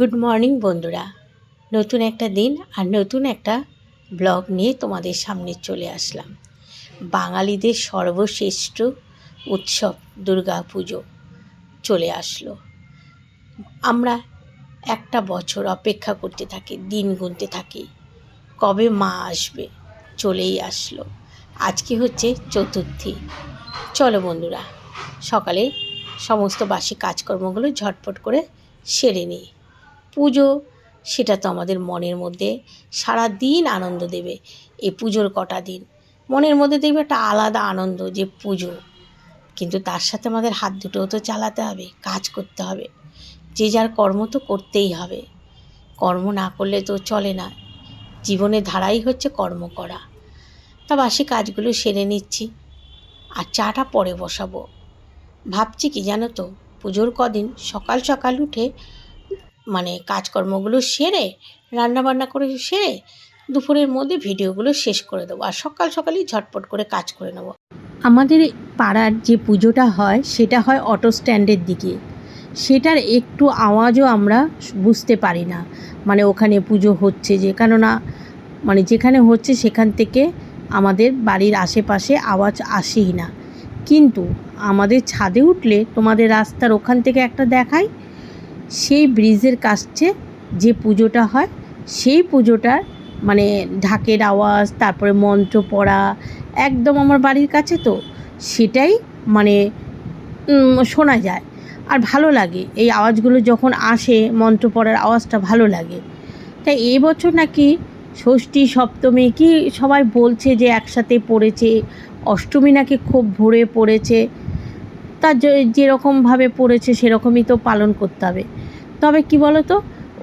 Good morning, বন্ধুরা। নতুন একটা দিন আর নতুন একটা ব্লগ নিয়ে তোমাদের সামনে চলে আসলাম। বাঙালিদের সর্বশ্রেষ্ঠ উৎসব দুর্গা পুজো চলে আসলো। আমরা একটা বছর অপেক্ষা করতে থাকি, দিন গুনতে থাকি, কবে মা আসবে চলেই আসলো। আজকে হচ্ছে চতুর্থী। চলো বন্ধুরা, সকালে সমস্ত বাসি কাজকর্মগুলো ঝটপট করে সেরে নিই। পুজো, সেটা তো আমাদের মনের মধ্যে সারা দিন আনন্দ দেবে এই পুজোর কটা দিন। মনের মধ্যে দেখবে একটা আলাদা আনন্দ যে পুজো। কিন্তু তার সাথে আমাদের হাত দুটোও তো চালাতে হবে, কাজ করতে হবে। যে যার কর্ম তো করতেই হবে। কর্ম না করলে তো চলে না। জীবনের ধারাই হচ্ছে কর্ম করা। তা বাসি কাজগুলো সেরে নিচ্ছি। আর চাটা পরে বসাবো। ভাবছি কি জানো তো, পুজোর কদিন সকাল সকাল উঠে মানে কাজকর্মগুলো সেরে, রান্নাবান্না করে সেরে দুপুরের মধ্যে ভিডিওগুলো শেষ করে দেবো। আর সকাল সকালেই ঝটপট করে কাজ করে নেব। আমাদের পাড়ার যে পুজোটা হয়, সেটা হয় অটো স্ট্যান্ডের দিকে। সেটার একটু আওয়াজও আমরা বুঝতে পারি না। মানে ওখানে পুজো হচ্ছে যে, কেননা মানে যেখানে হচ্ছে সেখান থেকে আমাদের বাড়ির আশেপাশে আওয়াজ আসেই না। কিন্তু আমাদের ছাদে উঠলে তোমাদের রাস্তার ওখান থেকে একটা দেখায় সেই ব্রিজের কাছে যে পুজোটা হয়, সেই পুজোটার মানে ঢাকের আওয়াজ, তারপরে মন্ত্র পড়া একদম আমার বাড়ির কাছে তো সেটাই মানে শোনা যায়। আর ভালো লাগে এই আওয়াজগুলো যখন আসে, মন্ত্র পড়ার আওয়াজটা ভালো লাগে। তাই এবছর নাকি ষষ্ঠী, সপ্তমী কি সবাই বলছে যে একসাথে পড়েছে, অষ্টমী নাকি খুব ভোরে পড়েছে তার যেরকমভাবে পড়েছে সেরকমই তো পালন করতে হবে। তবে কি বলো তো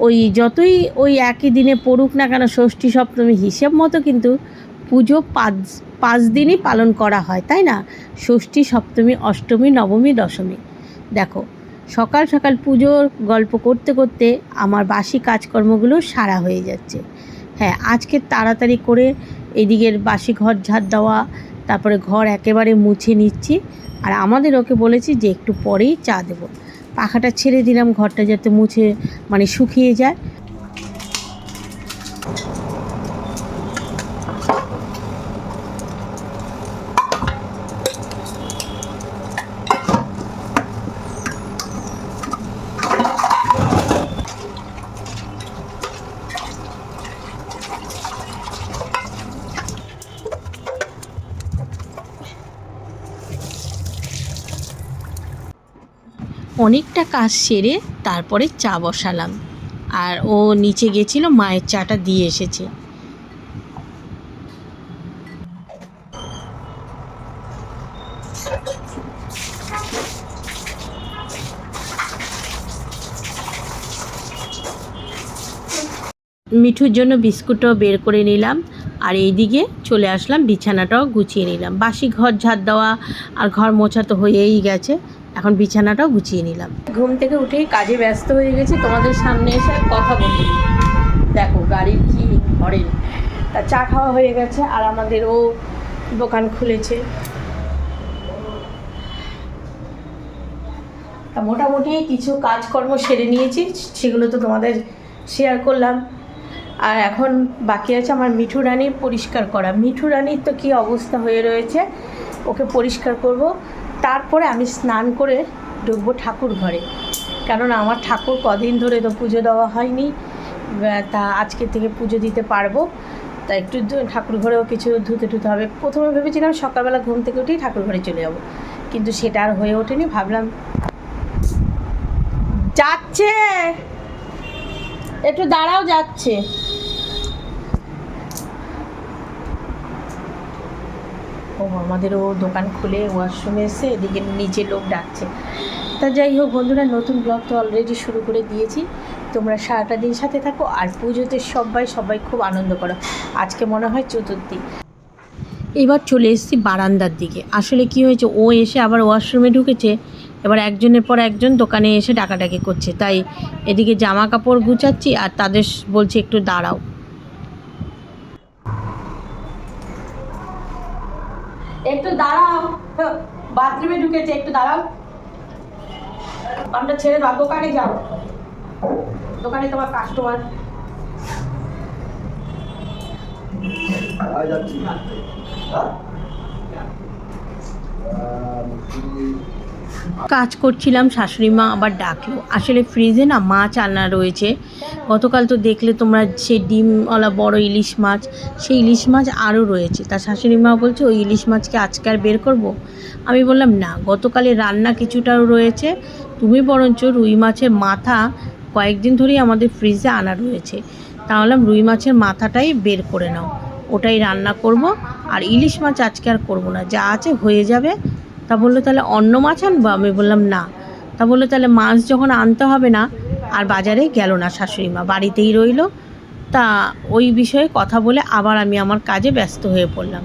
ওই যতই ওই একই দিনে পড়ুক না কেন, ষষ্ঠী, সপ্তমী হিসেব মতো কিন্তু পুজো পাঁচ পাঁচ দিনই পালন করা হয়, তাই না? ষষ্ঠী, সপ্তমী, অষ্টমী, নবমী, দশমী। দেখো, সকাল সকাল পুজোর গল্প করতে করতে আমার বাসি কাজকর্মগুলো সারা হয়ে যাচ্ছে। হ্যাঁ আজকে তাড়াতাড়ি করে এদিকের বাসি ঘর ঝাড় দেওয়া, তারপরে ঘর একেবারে মুছে নিচ্ছি। আর আমাদের ওকে বলেছি যে একটু পরেই চা দেবো। পাখাটা ছেড়ে দিলাম ঘরটা যাতে মুছে মানে শুকিয়ে যায়। অনেকটা কাজ সেরে তারপরে চা বসালাম। আর ও নিচে গেছিল, মায়ের চাটা দিয়ে এসেছে। মিঠুর জন্য বিস্কুটও বের করে নিলাম। আর এইদিকে চলে আসলাম, বিছানাটাও গুছিয়ে নিলাম। বাসি ঘর ঝাড় দেওয়া আর ঘর মোছা তো হয়েই গেছে। এখন বিছানাটাও গুছিয়ে নিলাম। ঘুম থেকে উঠেই কাজে ব্যস্ত হয়ে গেছি, তোমাদের সামনে এসে কথা বলি। দেখো, গাড়ির কি হরেন তা চা খাওয়া হয়ে গেছে আর আমাদের ও দোকান খুলেছে। তা মোটামুটি কিছু কাজকর্ম সেরে নিয়েছি, সেগুলো তো তোমাদের শেয়ার করলাম। আর এখন বাকি আছে আমার মিঠু রানীর পরিষ্কার করা। মিঠু রানীর তো কী অবস্থা হয়ে রয়েছে, ওকে পরিষ্কার করব। তারপরে আমি স্নান করে ঢুকবো ঠাকুর ঘরে। কেননা আমার ঠাকুর কদিন ধরে তো পুজো দেওয়া হয়নি তা আজকে থেকে পুজো দিতে পারব। তা একটু ঠাকুর ঘরেও কিছু ধুতে টুতে হবে। প্রথমে ভেবেছিলাম সকালবেলা ঘুম থেকে উঠেই ঠাকুর ঘরে চলে যাব, কিন্তু সেটা আর হয়ে ওঠেনি। ভাবলাম, যাচ্ছে! একটু দাঁড়াও, যাচ্ছে ও আমাদেরও দোকান খুলে ওয়াশরুমে এসে এদিকে নিচে লোক ডাকছে। তা যাই হোক বন্ধুরা, নতুন ব্লগ তো অলরেডি শুরু করে দিয়েছি। তোমরা সারাটা দিন সাথে থাকো আর পুজোতে সবাই সবাই খুব আনন্দ করো। আজকে মনে হয় চতুর্থী। এবার চলে এসেছি বারান্দার দিকে। আসলে কি হয়েছে, ও এসে আবার ওয়াশরুমে ঢুকেছে, এবার একজনের পর একজন দোকানে এসে ডাকাডাকি করছে। তাই এদিকে জামা কাপড় গুছাচ্ছি আর তাদের বলছি একটু দাঁড়াও। একটু দাঁড়াও। বাথরুমে ঢুকেছে, একটু দাঁড়াও। আমরা ছেড়ে দাও, দোকানে যাও। দোকানে তোমার কাস্টমার যাচ্ছি। হ্যাঁ? কাজ করছিলাম, শাশুড়ি মা আবার ডাকলো। আসলে ফ্রিজে না মাছ আনা রয়েছে। গতকাল তো দেখলে তোমরা সে ডিমওয়ালা বড় ইলিশ মাছ, সেই ইলিশ মাছ আরও রয়েছে। তা শাশুড়ি মা বলছে, ওই ইলিশ মাছকে আজকে আর বের করব। আমি বললাম, না গতকালে রান্না কিছুটাও রয়েছে। তুমি বরঞ্চ রুই মাছের মাথা কয়েকদিন ধরেই আমাদের ফ্রিজে আনা রয়েছে। তাহলে রুই মাছের মাথাটাই বের করে নাও। ওটাই রান্না করব, আর ইলিশ মাছ আজকে আর করব না। যা আছে হয়ে যাবে তা বলল, তাহলে অন্য মাছ আনব? আমি বললাম, না। তা বলল, তাহলে মাছ যখন আনতে হবে না, আর বাজারে গেল না শাশুড়ি মা, বাড়িতেই রইল। তা ওই বিষয়ে কথা বলে আবার আমি আমার কাজে ব্যস্ত হয়ে পড়লাম।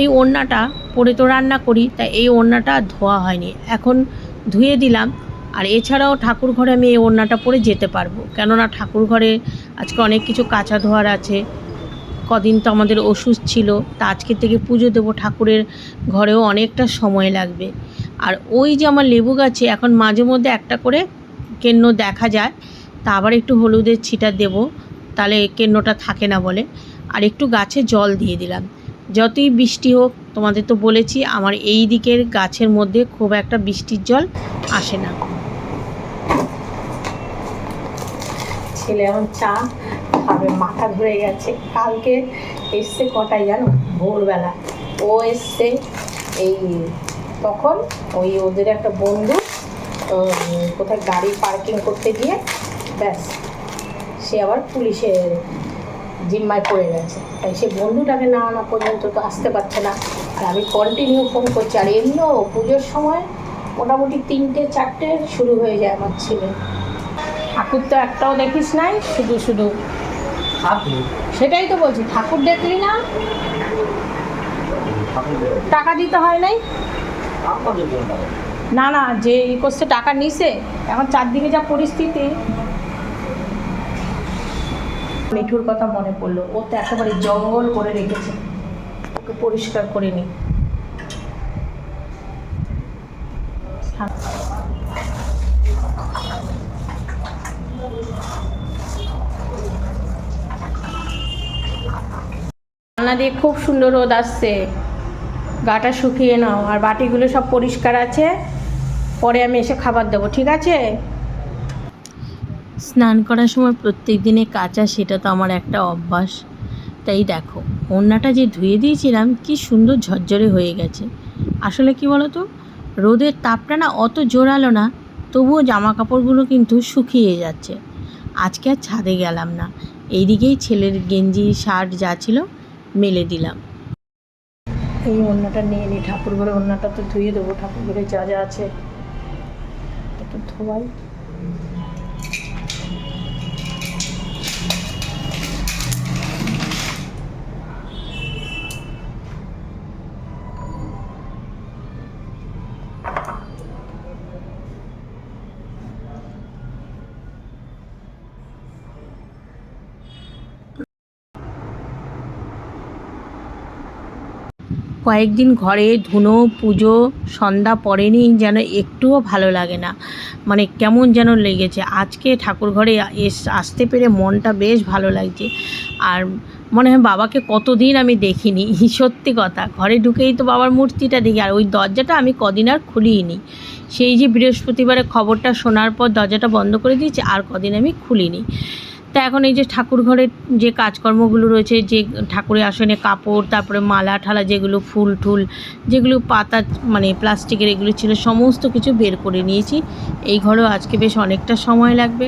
এই ওড়নাটা পরে তো রান্না করি, তা এই ওড়নাটা ধোয়া হয়নি। এখন ধুয়ে দিলাম, আর এছাড়াও ঠাকুর ঘরে আমি এই ওড়নাটা পরে যেতে পারব। কেননা ঠাকুর ঘরে আজকে অনেক কিছু কাঁচা ধোয়ার আছে কদিন তো আমাদের ওষুধ ছিল, তা আজকে থেকে পুজো দেবো ঠাকুরের ঘরেও অনেকটা সময় লাগবে। আর ওই যে আমার লেবু গাছে এখন মাঝে মধ্যে একটা করে কেন্ন দেখা যায়, তা আবার একটু হলুদের ছিটা দেব, তাহলে কেন্নটা থাকে না বলে। আর একটু গাছে জল দিয়ে দিলাম। যতই বৃষ্টি হোক, তোমাদের তো বলেছি, আমার এই দিকের গাছের মধ্যে খুব একটা বৃষ্টির জল আসে না। ছেলে, এখন চা খাবে মাথা ধরে গেছে। কালকে এসছে কটায় জানো ভোরবেলা। ও এসছে এই তখন ওই ওদের একটা বন্ধু কোথায় গাড়ি পার্কিং করতে গিয়ে, ব্যাস, সে আবার পুলিশের জিম্মায় পড়ে গেছে। তাই সে বন্ধুটাকে না আনা পর্যন্ত তো আসতে পারছে না। আর আমি কন্টিনিউ ফোন করছি। আর এমনিও পুজোর সময় মোটামুটি তিনটে, চারটে শুরু হয়ে যায় আমার ছেলে। ঠাকুর তো একটাও দেখিস নাই, শুধু শুধু সেটাই তো বলছি ঠাকুর দেখলি না? টাকা দিতে হয় নাই? না না যে ই করছে টাকা নিছে এখন চারদিকে যা পরিস্থিতি। মিঠুর কথা মনে পড়ল ও তো একেবারে জঙ্গল করে রেখেছে। ওকে পরিষ্কার করে নি। জানলা দিয়ে খুব সুন্দর রোদ আসছে। গাটা শুকিয়ে নাও। আর বাটিগুলো সব পরিষ্কার আছে। পরে আমি এসে খাবার দেবো, ঠিক আছে? স্নান করার সময় প্রত্যেক দিনে কাঁচা, সেটা তো আমার একটা অভ্যাস। তাই দেখো, ওড়নাটা যে ধুয়ে দিয়েছিলাম, কি সুন্দর ঝরঝরে হয়ে গেছে। আসলে কি তো রোদের তাপটা না অত জোরালো না, তবুও জামা কাপড়গুলো কিন্তু শুকিয়ে যাচ্ছে। আজকে আর ছাদে গেলাম না। এইদিকেই ছেলের গেঞ্জি, শার্ট যা ছিল মেলে দিলাম। এই অন্যটা নিয়ে নিই ঠাকুর ঘরে অন্যটা তো ধুয়ে দেবো ঠাকুর ঘরে যা যা আছে। ধোয়াই। কয়েকদিন ঘরে ধুনো, পুজো, সন্ধ্যা পড়েনি, যেন একটুও ভালো লাগে না। মানে কেমন যেন লেগেছে। আজকে ঠাকুর ঘরে এস, আসতে পেরে মনটা বেশ ভালো লাগছে। আর মনে হয় বাবাকে কতদিন আমি দেখিনি সত্যি কথা। ঘরে ঢুকেই তো বাবার মূর্তিটা দেখি, আর ওই দরজাটা আমি কদিন আর খুলিনি। সেই যে বৃহস্পতিবারে খবরটা শোনার পর দরজাটা বন্ধ করে দিয়েছি, আর কদিন আমি খুলিনি। তা এখন এই যে ঠাকুর ঘরের যে কাজকর্মগুলো রয়েছে, যে ঠাকুরের আসনে কাপড়, তারপরে মালা ঠালা যেগুলো ফুল টুল, যেগুলো পাতা মানে প্লাস্টিকের এগুলো ছিল, সমস্ত কিছু বের করে নিয়েছি। এই ঘরেও আজকে বেশ অনেকটা সময় লাগবে।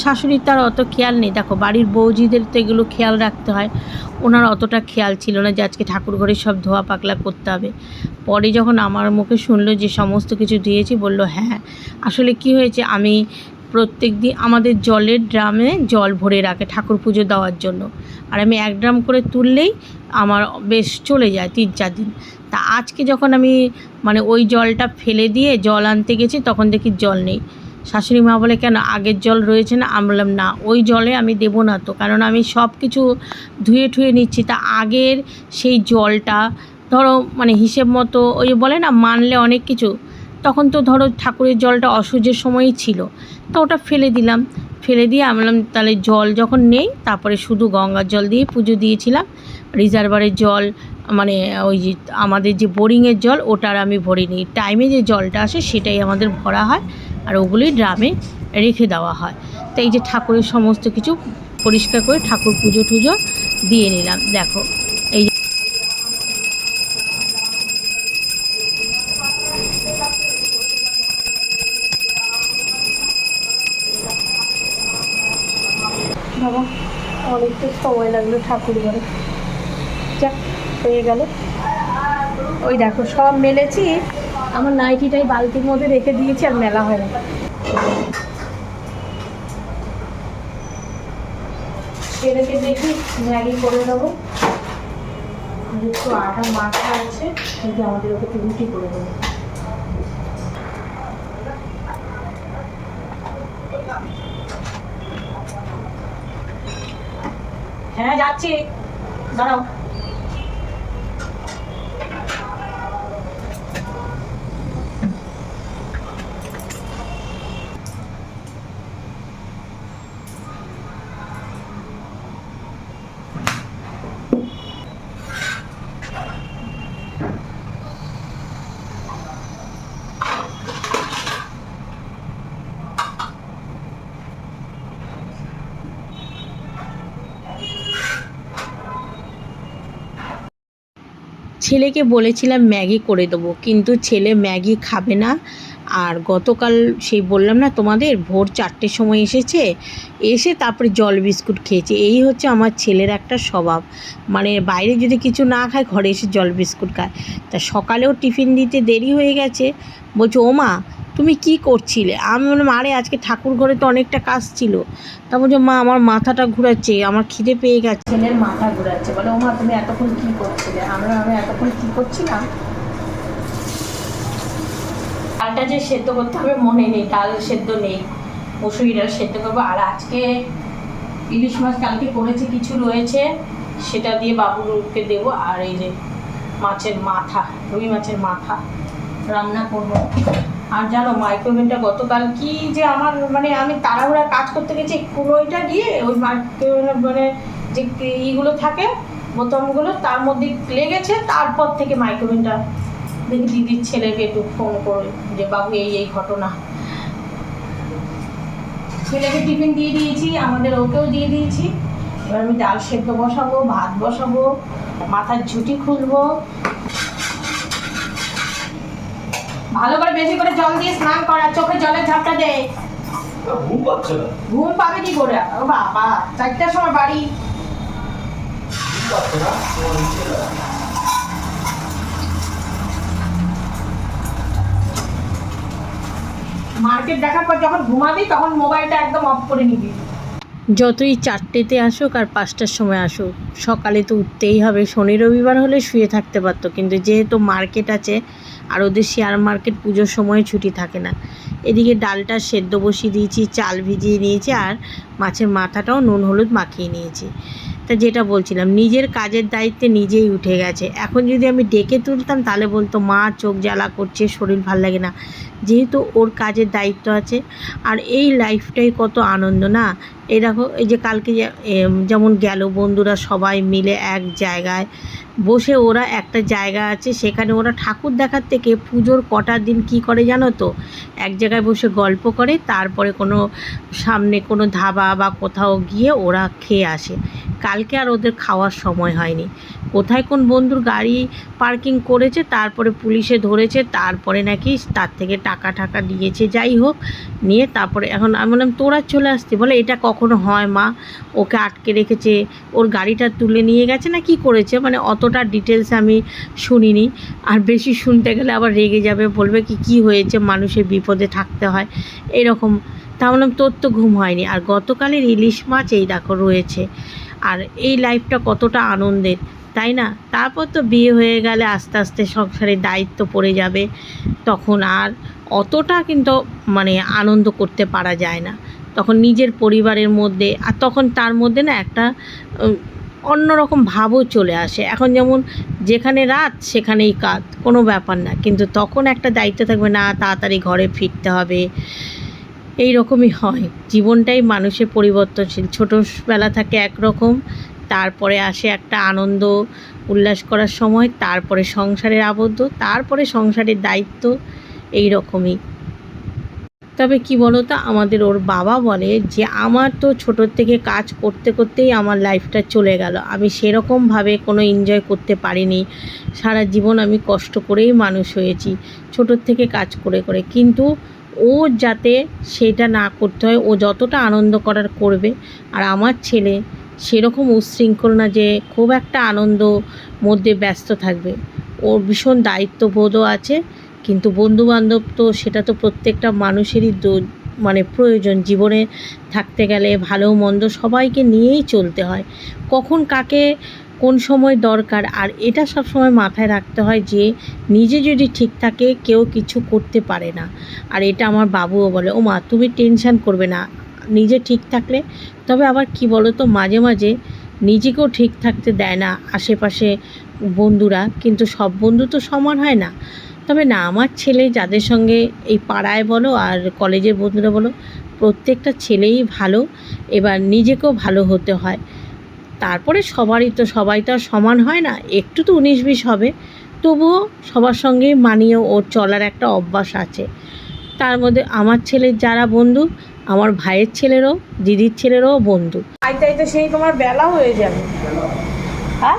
শাশুড়ির তার অত খেয়াল নেই। দেখো, বাড়ির বৌজিদের তো এগুলো খেয়াল রাখতে হয়। ওনার অতটা খেয়াল ছিল না যে আজকে ঠাকুর ঘরে সব ধোয়া পাকলা করতে হবে। পরে যখন আমার মুখে শুনলো যে সমস্ত কিছু দিয়েছি, বলল হ্যাঁ আসলে কি হয়েছে? আমি প্রত্যেক দিন আমাদের জলের ড্রামে জল ভরে রাখে ঠাকুর পুজো দেওয়ার জন্য। আর আমি এক ড্রাম করে তুললেই আমার বেশ চলে যায় তিন চার দিন। তা আজকে যখন আমি মানে ওই জলটা ফেলে দিয়ে জল আনতে গেছি তখন দেখি জল নেই। শাশুড়ি মা বলে, কেন আগের জল রয়েছে না? আমি বললাম, না, ওই জলে আমি দেবো না তো। কারণ আমি সব কিছু ধুয়ে ঠুয়ে নিচ্ছি। তা আগের সেই জলটা ধরো মানে হিসেব মতো ওই বলে না, মানলে অনেক কিছু তখন তো ধরো ঠাকুরের জলটা অসুজের সময়ই ছিল। তো ওটা ফেলে দিলাম। ফেলে দিয়ে আমি বললাম, তাহলে জল যখন নেই, তারপরে শুধু গঙ্গার জল দিয়ে পুজো দিয়েছিলাম। রিজার্ভারের জল মানে ওই যে আমাদের যে বোরিংয়ের জল ওটার আমি ভরিনি। টাইমে যে জলটা আসে, সেটাই আমাদের ভরা হয় আর ওগুলি ড্রামে রেখে দেওয়া হয়। তো এই যে ঠাকুরের সমস্ত কিছু পরিষ্কার করে ঠাকুর পুজো টুজো দিয়ে নিলাম। দেখো এই যে বাবা অনেকটা সময় লাগল ঠাকুর ঘরে। যাক, হয়ে গেল। ওই দেখো, সব মেলেছি। আমার নাইটিটাই বালতির মধ্যে রেখে দিয়েছি আর মেলা হয় না। ছেলেকে দেখি ম্যাগি করে দেবো একটু আটা মাখা আছে কিন্তু আমাদের ওকে রুটি করে দেবো হ্যাঁ যাচ্ছি। দাঁড়াও। ছেলেকে বলেছিলাম ম্যাগি করে দেবো, কিন্তু ছেলে ম্যাগি খাবে না। আর গতকাল সেই বললাম না তোমাদের, ভোর চারটের সময় এসেছে, এসে তারপরে জল বিস্কুট খেয়েছে। এই হচ্ছে আমার ছেলের একটা স্বভাব। মানে বাইরে যদি কিছু না খায়, ঘরে এসে জল বিস্কুট খায়। তা সকালেও টিফিন দিতে দেরি হয়ে গেছে। বলছে ও মা তুমি কি করছিলে? আমি বললাম, আরে, আজকে ঠাকুর ঘরে তো অনেকটা কাজ ছিল। তা বলছে, মা, আমার মাথাটা ঘুরাচ্ছে, আমার খিদে পেয়ে গেছে। ছেলের মাথা ঘুরাচ্ছে। বলে ও মা তুমি এতক্ষণ কি করছিলে? আমরা, আমি এতক্ষণ কি করছিলাম? ডালটা যে সেদ্ধ করতে হবে, মনে নেই, ডাল সেদ্ধ নেই। মসুরি ডাল সেদ্ধ করব। আর আজকে ইলিশ মাছ কালকে করেছি, কিছু রয়েছে, সেটা দিয়ে বাবুকে দেবো। আর এই যে মাছের মাথা, রুই মাছের মাথা। রান্না করব। আর জানো মাইক্রোওভেনটা গতকাল কি যে আমার মানে আমি তাড়াহুড়া কাজ করতে গেছি, কুলোইটা গিয়ে ওই মাইক্রোওভেনের মানে যে ইগুলো থাকে, বোতামগুলো, তার মধ্যে লেগেছে, তারপর থেকে মাইক্রোওভেনটা দেখি দিদির ছেলেকে একটু ফোন করে যে, বাবু, এই এই ঘটনা। ছেলেকে টিফিন দিয়ে দিয়েছি, আমাদের ওকেও দিয়ে দিয়েছি। এবার আমি ডাল সেদ্ধ বসাবো, ভাত বসাবো, মাথার ঝুঁটি খুলবো ভালো করে বেশি করে জল দিয়ে স্নান করা চোখে জলের ঝাপটা দে। ঘুম পাচ্ছে না। ঘুম পাবে কি করে? ও বাবা চারটার সময় বাড়ি। মার্কেট দেখার পর যখন ঘুমাবি তখন মোবাইলটা একদম অফ করে নিবি। যতই চারটেতে আসুক আর পাঁচটার সময় আসুক, সকালে তো উঠতেই হবে। শনি রবিবার হলে শুয়ে থাকতে পারতো, কিন্তু যেহেতু মার্কেট আছে আর ওদের শেয়ার মার্কেট পুজোর সময় ছুটি থাকে না, এদিকে ডালটা সেদ্ধ বসিয়ে দিয়েছি, চাল ভিজিয়ে নিয়েছি আর মাছের মাথাটাও নুন হলুদ মাখিয়ে নিয়েছি। তা যেটা বলছিলাম, নিজের কাজের দায়িত্বে নিজেই উঠে গেছে। এখন যদি আমি ডেকে তুলতাম, তাহলে বলতো, মা চোখ জ্বালা করছে, শরীর ভালো লাগে না। যেহেতু ওর কাজের দায়িত্ব আছে, আর এই লাইফটাই কত আনন্দ না? এই দেখো, এই যে কালকে যেমন গেল বন্ধুরা সবাই মিলে এক জায়গায়। বসে ওরা একটা জায়গা আছে, সেখানে ওরা ঠাকুর দেখার থেকে পুজোর কটার দিন কি করে জানো তো? এক জায়গায় বসে গল্প করে, তারপরে কোনো সামনে কোনো ধাবা বা কোথাও গিয়ে ওরা খেয়ে আসে। কালকে আর ওদের খাওয়ার সময় হয়নি। কোথায় কোন বন্ধুর গাড়ি পার্কিং করেছে, তারপরে পুলিশে ধরেছে, তারপরে নাকি তার থেকে টাকা টাকা দিয়েছে। যাই হোক, নিয়ে তারপরে এখন আমি বললাম, তোরা চলে আসতে, বলে এটা কখনো হয় মা? ওকে আটকে রেখেছে, ওর গাড়িটা তুলে নিয়ে গেছে না কি করেছে? মানে অতটা ডিটেলস আমি শুনিনি। আর বেশি শুনতে গেলে আবার রেগে যাবে, বলবে কি কি হয়েছে? মানুষের বিপদে থাকতে হয়। এরকম। তা বললাম, তোর তো ঘুম হয়নি। আর গতকালের ইলিশ মাছ এই দেখো রয়েছে। আর এই লাইফটা কতটা আনন্দের, তাই না? তারপর তো বিয়ে হয়ে গেলে আস্তে আস্তে সংসারের দায়িত্ব পড়ে যাবে। তখন আর অতটা কিন্তু মানে আনন্দ করতে পারা যায় না। তখন নিজের পরিবারের মধ্যে, আর তখন তার মধ্যে না একটা অন্যরকম ভাবও চলে আসে। এখন যেমন যেখানে রাত, সেখানেই কাত, কোনো ব্যাপার না। কিন্তু তখন একটা দায়িত্ব থাকবে, না, তাড়াতাড়ি ঘরে ফিরতে হবে। এই রকমই হয়। জীবনটাই মানুষের পরিবর্তনশীল। ছোটোবেলা থাকে একরকম, তারপরে আসে একটা আনন্দ, উল্লাস করার সময়, তারপরে সংসারের আবদ্ধ, তারপরে সংসারের দায়িত্ব এই রকমই তবে কি বলো তো আমাদের ওর বাবা বলে যে, আমার তো ছোটোর থেকে কাজ করতে করতেই আমার লাইফটা চলে গেল। আমি সেরকমভাবে কোনো এনজয় করতে পারিনি। সারা জীবন আমি কষ্ট করেই মানুষ হয়েছি ছোটোর থেকে কাজ করে করে। কিন্তু ও যাতে সেটা না করতে হয়, ও যতটা আনন্দ করার করবে, আর আমার ছেলে সেরকম উচ্ছৃঙ্খল না যে, খুব একটা আনন্দ মধ্যে ব্যস্ত থাকবে। ওর ভীষণ দায়িত্ববোধও আছে কিন্তু বন্ধুবান্ধব তো সেটা তো প্রত্যেকটা মানুষেরই মানে প্রয়োজন। জীবনে থাকতে গেলে ভালো মন্দ সবাইকে নিয়েই চলতে হয়। কখন কাকে কোন সময় দরকার, আর এটা সব সময় মাথায় রাখতে হয় যে নিজে যদি ঠিক থাকে কেউ কিছু করতে পারে না। আর এটা আমার বাবুও বলে, ও মা, তুমি টেনশান করবে না। নিজে ঠিক থাকলে। তবে আবার কি বলো তো মাঝে মাঝে নিজেকেও ঠিক থাকতে দেয় না আশেপাশে বন্ধুরা। কিন্তু সব বন্ধু তো সমান হয় না। তবে না আমার ছেলে যাদের সঙ্গে এই পাড়ায় বলো আর কলেজের বন্ধুরা বলো প্রত্যেকটা ছেলেই ভালো এবার নিজেকেও ভালো হতে হয়। তারপরে সবারই তো সবাই তো আর সমান হয় না একটু তো উনিশ বিশ হবে তবুও সবার সঙ্গে মানিয়ে ওর চলার একটা অভ্যাস আছে। তার মধ্যে আমার ছেলের যারা বন্ধু আমার ভাইয়ের ছেলেরও দিদির ছেলেরও বন্ধু। আইতে আইতে সেই তোমার বেলা হয়ে যাবে। হ্যাঁ?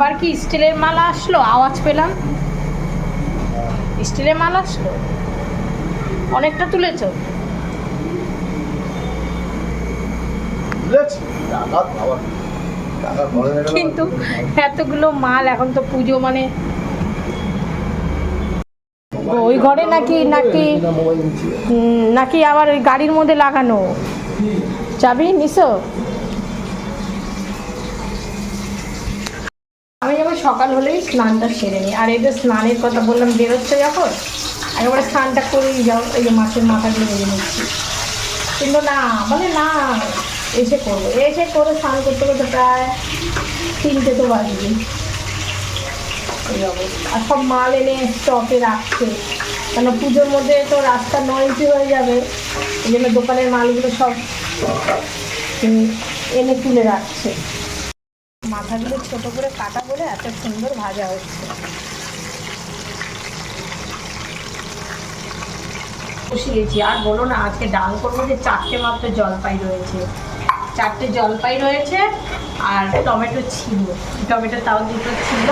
আবার কি স্টিলের মালা আসলো? আওয়াজ পেলাম। স্টিলের মালা আসলো? অনেকটা তুলেছো। কিন্তু এতগুলো মাল এখন তো পুজো মানে ওই ঘরে নাকি নাকি নাকি আবার ওই গাড়ির মধ্যে লাগানো? চাবি নিছো আমি যেমন সকাল হলেই স্নানটা সেরে নিই। আর এই যে স্নানের কথা বললাম, বেরোচ্ছে যখন একেবারে স্নানটা করেই যাও, এই যে মাছের মাথাগুলো মেরে নিচ্ছি। কিন্তু না, বলে না, এসে করব এসে করে স্নান করতে করতে প্রায় তিনটে তো বাজবে। এই আর সব মাল এনে স্টকে রাখছে। কেন পুজোর মধ্যে তো রাস্তা নয়টি হয়ে যাবে, এই জন্য দোকানের মালগুলো সব এনে তুলে রাখছে। মাথাগুলো ছোট করে কাটা বলে এত সুন্দর ভাজা হচ্ছে। বসিয়েছি আর বলো না, আজকে ডাল করব যে চারটে মাত্র জলপাই রয়েছে। চারটে জলপাই রয়েছে আর টমেটো ছিল। টমেটো তাও দুটো ছিল।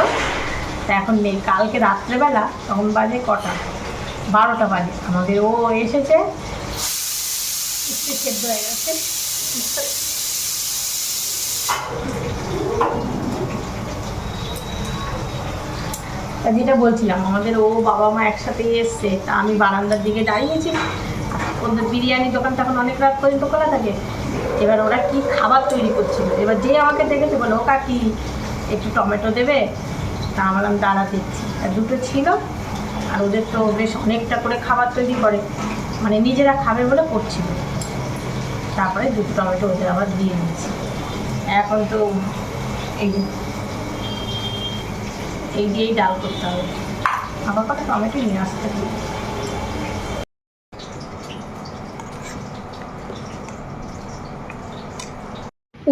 তা এখন নেই। কালকে রাত্রেবেলা, তখন বাজে কটা? বারোটা বাজে। আমাদের ও এসেছে। সেদ্ধ হয়ে গেছে। যেটা বলছিলাম, আমাদের ও বাবা মা একসাথে এসছে, তা আমি বারান্দার দিকে দাঁড়িয়েছি। ওদের বিরিয়ানি দোকান তখন অনেক রাত পর্যন্ত খোলা থাকে। এবার ওরা কি খাবার তৈরি করছিল? এবার যে আমাকে দেখেছে, বলে, ও কাকি, একটু টমেটো দেবে? তা আমার আমি দাঁড়া দিচ্ছি আর দুটো ছিল, আর ওদের তো বেশ অনেকটা করে খাবার তৈরি করে। মানে নিজেরা খাবে বলে করছিল। তারপরে দুটো টমেটো ওদের আবার দিয়ে দিয়েছি। এখন তো এই দিয়েই ডাল করতে হবে। আবার টমেটো নিয়ে আসতে হবে।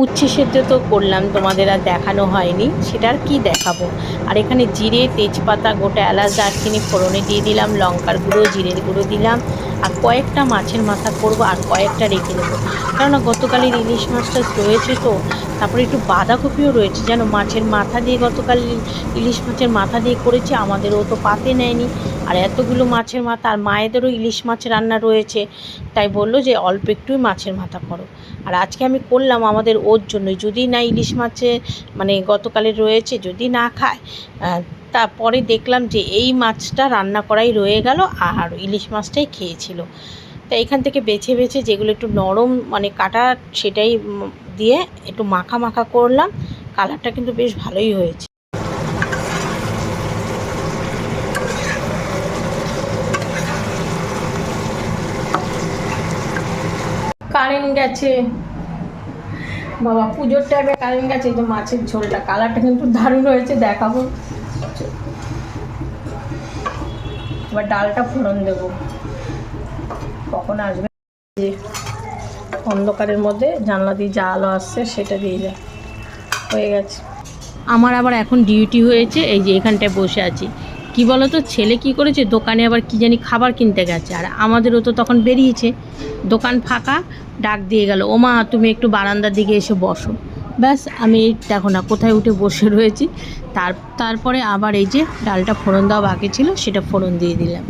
উচ্ছে সেদ্ধ তো করলাম, তোমাদের আর দেখানো হয়নি। সেটা আর কি দেখাবো? আর এখানে জিরে, তেজপাতা, গোটা এলাচ, দারচিনি, ফোড়নে দিয়ে দিলাম, লঙ্কার গুঁড়ো, জিরের গুঁড়ো দিলাম। আর কয়েকটা মাছের মাথা করব আর কয়েকটা রেখে দেবো। কেননা গতকালের ইলিশ মাছটা রয়েছে তো, তারপরে একটু বাঁধাকপিও রয়েছে। যেন মাছের মাথা দিয়ে গতকাল ইলিশ মাছের মাথা দিয়ে করেছি, আমাদেরও তো পাতে নেয়নি। আর এতগুলো মাছের মাথা, আর মায়েদেরও ইলিশ মাছ রান্না রয়েছে। তাই বলল যে, অল্প একটুই মাছের মাথা করো। আর আজকে আমি করলাম আমাদের ওর জন্য যদি না ইলিশ মাছে মানে গতকালের রয়েছে, যদি না খায় তারপরে দেখলাম যে এই মাছটা রান্না করাই রয়ে গেল, আর ইলিশ মাছটাই খেয়েছিল। তা এখান থেকে বেছে বেছে যেগুলো একটু নরম মানে কাটা সেটাই দিয়ে একটু মাখা মাখা করলাম। কালারটা কিন্তু বেশ ভালোই হয়েছে। কারেন্ট গেছে। বাবা, পুজোর টাইমে কারেন্ট গেছে যে মাছের ঝোলটা, কালারটা কিন্তু দারুণ হয়েছে, দেখাবো। এবার ডালটা ফোড়ন দেবো। কখন আসবে? যে অন্ধকারের মধ্যে জানলা দিয়ে যা আলো আসছে সেটা দিয়ে যায় হয়ে গেছে। আমার আবার এখন ডিউটি হয়েছে, এই যে এখানটায় বসে আছি। কি বলো তো ছেলে কি করেছে, দোকানে আবার কি জানি খাবার কিনতে গেছে। আর আমাদেরও তো তখন বেরিয়েছে। দোকান ফাঁকা, ডাক দিয়ে গেল, ওমা, তুমি একটু বারান্দার দিকে এসে বসো। ব্যাস, আমি দেখো না কোথায় উঠে বসে রয়েছি। তার, তারপরে আবার এই যে ডালটা ফোড়ন দেওয়া বাকি ছিল, সেটা ফোড়ন দিয়ে দিলাম।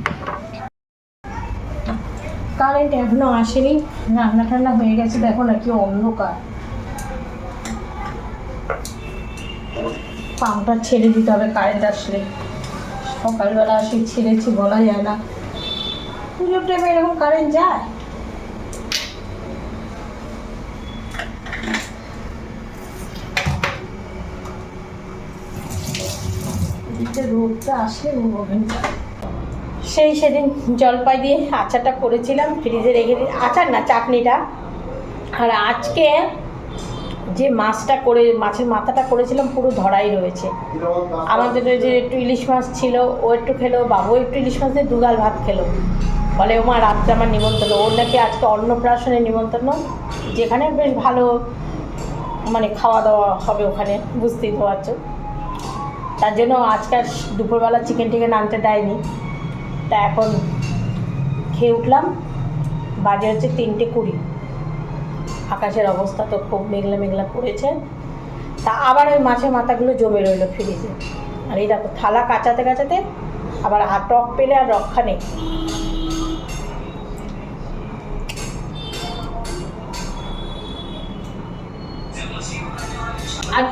কারেন্ট এখনও আসেনি, রান্না ঠান্না হয়ে গেছে, দেখো না কি অন্ধকার। পাম্পটা ছেড়ে দিতে হবে, কারেন্ট আসলে। সকালবেলা আসে ছেড়েছি, বলা যায় না। পুজোর টাইমে এরকম কারেন্ট যায়? ওভেনটা সেই সেদিন জলপাই দিয়ে আচারটা করেছিলাম, ফ্রিজে রেখে দিয়ে। আচার না, চাটনিটা। আর আজকে যে মাছটা করে, মাছের মাথাটা করেছিলাম, পুরো ধরাই রয়েছে। আমাদের ওই যে একটু ইলিশ মাছ ছিল, ও একটু খেলো, বাবু একটু ইলিশ মাছ দিয়ে দুগাল ভাত খেলো। বলে ও মা রাত্রে আমার নিমন্ত্রণ। ওর নাকি আজকে অন্নপ্রাশনের নিমন্ত্রণ। যেখানে বেশ ভালো মানে খাওয়া দাওয়া হবে ওখানে, বুঝতেই তো পারছ। তার জন্য আজকাল দুপুরবেলা চিকেন টিকেন আনতে দেয়নি। তা এখন খেয়ে উঠলাম। বাজে হচ্ছে তিনটে কুড়ি। আকাশের অবস্থা তো খুব মেঘলা মেঘলা পড়েছে তা আবার ওই মাছের মাথাগুলো জমে রইল ফ্রিজে আর এই দেখো থালা কাচাতে কাচাতে আবার আর টক পেলে আর রক্ষা নেই আর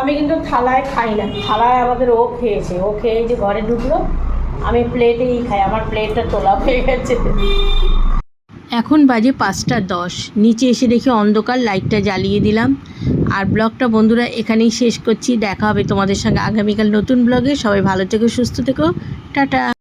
আমি কিন্তু থালায় খাই না। থালায় আমাদের ও খেয়েছে। ও খেয়ে যে ঘরে ঢুকলো, আমি প্লেটেই খাই। আমার প্লেটটা তোলা হয়ে গেছে। এখন বাজে পাঁচটা দশ। নিচে এসে দেখি অন্ধকার, লাইটটা জ্বালিয়ে দিলাম। আর ব্লগটা বন্ধুরা এখানেই শেষ করছি। দেখা হবে তোমাদের সঙ্গে আগামীকাল নতুন ব্লগে। সবাই ভালো থেকো, সুস্থ থেকো। টাটা।